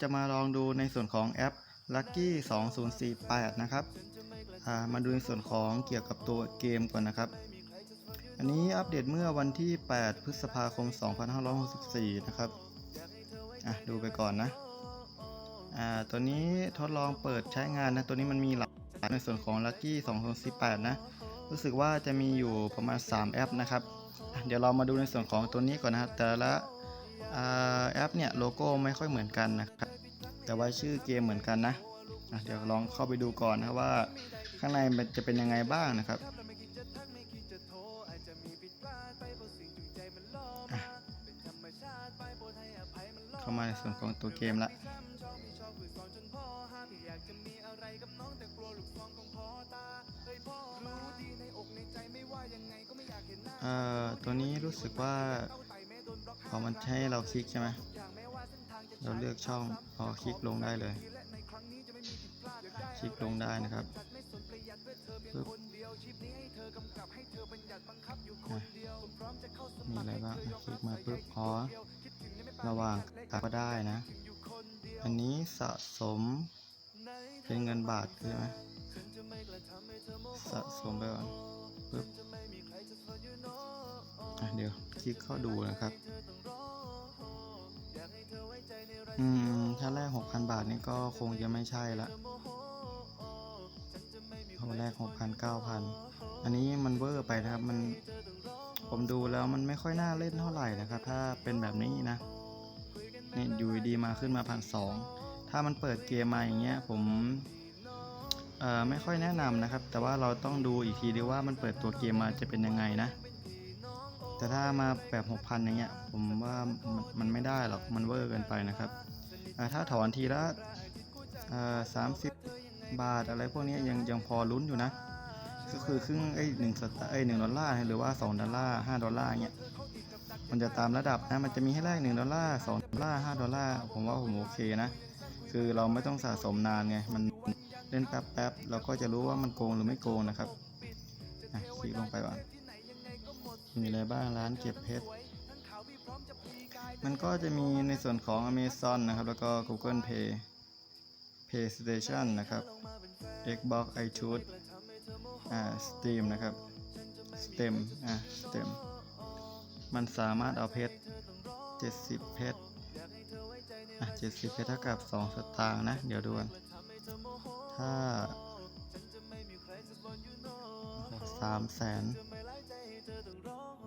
จะมาลองดูในส่วนของแอป Lucky 2048 นะครับามาดูในส่วนของเกี่ยวกับตัวเกมก่อนนะครับ อันนี้อัปเดตเมื่อวันที่ 8 พฤษภาคม 2564 นะครับอะดูไปก่อนนะอ่าตัวนี้ทดลองเปิดใช้งานนะ ตัวนี้มันมีหลักในส่วนของ Lucky 2048 นะ รู้สึกว่าจะมีอยู่ประมาณ 3 แอปนะครับ เดี๋ยวเรามาดูในส่วนของตัวนี้ก่อนนะครับแต่ละ แอปเนี่ยโลโก้ไม่ค่อยเหมือนกันนะครับ แต่ว่าชื่อเกมเหมือนกันนะะเดี๋ยวลองเข้าไปดูก่อนนะครับว่าข้างในมันจะเป็นยังไงบ้างนะครับเข้ามาในส่วนของตัวเกมละตัวนี้รู้สึกว่า พอมันให้เราคลิกใช่ไหมเราเลือกช่องพอคลิกลงได้เลย คลิกลงได้นะครับปึ๊บอะมีอะไรบ้างอะคลิกมาปึ๊บอ๋อระหว่างก็ได้นะ อันนี้สะสมเป็นเงินบาทใช่ไหมสะสมไปก่อนปึ๊บอะ เดี๋ยวคลิกเข้าดูนะครับ อืม ถ้าแรก 6,000 บาทนี่ก็คงจะไม่ใช่ละเอาแรก 6,000 9,000 อันนี้มันเวอร์ไปนะครับ มัน ผมดูแล้วมันไม่ค่อยน่าเล่นเท่าไหร่นะครับ ถ้าเป็นแบบนี้นะนี่อยู่ดีมาขึ้นมาพันสองถ้ามันเปิดเกมมาอย่างเงี้ยผมเอ่อไม่ค่อยแนะนำนะครับ แต่ว่าเราต้องดูอีกทีดีว่ามันเปิดตัวเกมมาจะเป็นยังไงนะ แต่ถ้ามาแบบ6,000อย่างเงี้ยผมว่ามันไม่ได้หรอกมันเวอร์เกินไปนะครับอ่ถ้าถอนทีละสามสิบบาทอะไรพวกนี้ยังยังพอลุ้นอยู่นะ ก็คือครึ่งไอ้หนึ่งสต์ไอ้หนึ่งดอลลาร์หรือว่า 2 ดอลลาร์5ดอลลาร์เงี้ยมันจะตามระดับนะมันจะมีให้แรก1ดอลลาร์2ดอลลาร์5ดอลลาร์ผมว่าผมโอเคนะ คือเราไม่ต้องสะสมนานไง มันเล่นแป๊บๆเราก็จะรู้ว่ามันโกงหรือไม่โกงนะครับอะคลิกลงไปก่อน มีอะไรบ้างร้านเก็บเพชร มันก็จะมีในส่วนของ Amazon นะครับ แล้วก็ Google Pay PlayStation นะครับ Xbox iTunes อ่า Steam นะครับ Steam อ่า Steam มันสามารถเอาเพชร 70 เพชร อะ 70 เพชรเท่ากับ 2 สตางค์นะ เดี๋ยวดูกันถ้าสามแสน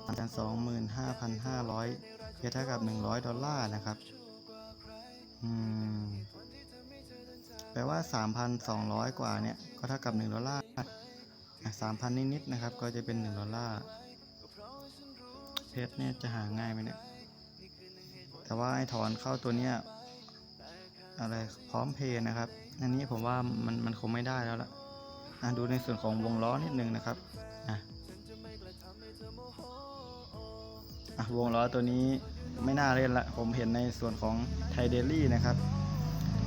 สามแสนสองหมื่นห้าพันห้าร้อยเพชรเท่ากับหนึ่งร้อยดอลลาร์นะครับ อืม แปลว่าสามพันสองร้อยกว่าเนี่ย ก็เท่ากับหนึ่งดอลลาร์สามพันนิดๆนะครับ ก็จะเป็นหนึ่งดอลลาร์ เพชรเนี่ยจะหาง่ายไหมเนี่ย แต่ว่าไอ้ถอนเข้าตัวเนี้ยอะไรพร้อมเพย์นะครับ อันนี้ผมว่ามันมันคงไม่ได้แล้วล่ะอะดูในส่วนของวงล้อนิดนึงนะครับอะ อะวงล้อตัวนี้ไม่น่าเล่นละ ผมเห็นในส่วนของไทเดลี่นะครับ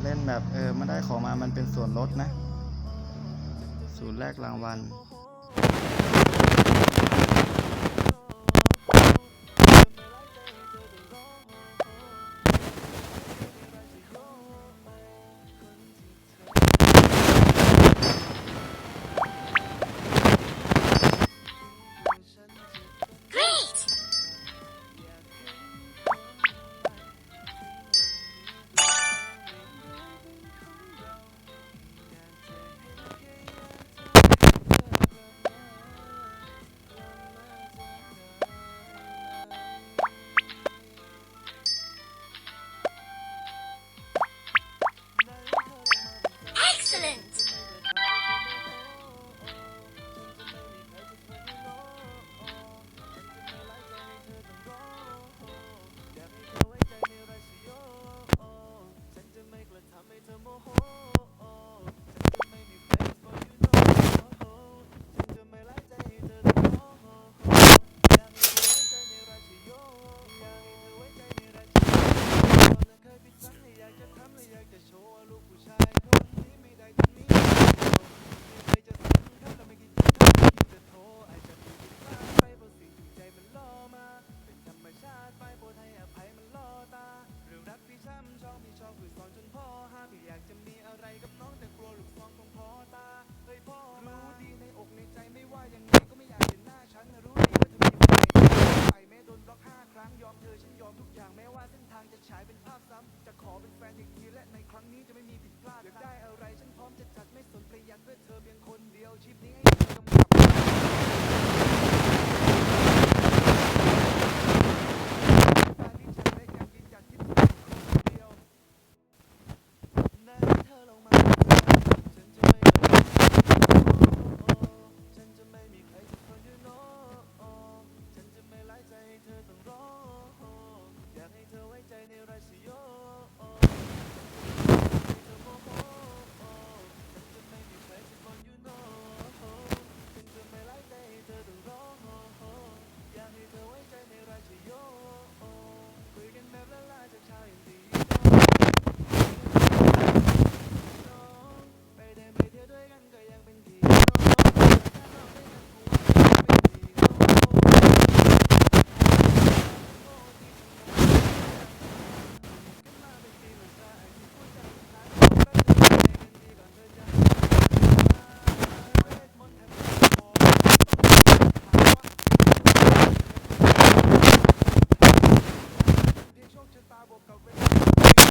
เล่นแบบเออไม่ได้ของมามันเป็นส่วนลดนะ ศูนย์แรกรางวัล ให้เธอไว้ใจในไรสิโย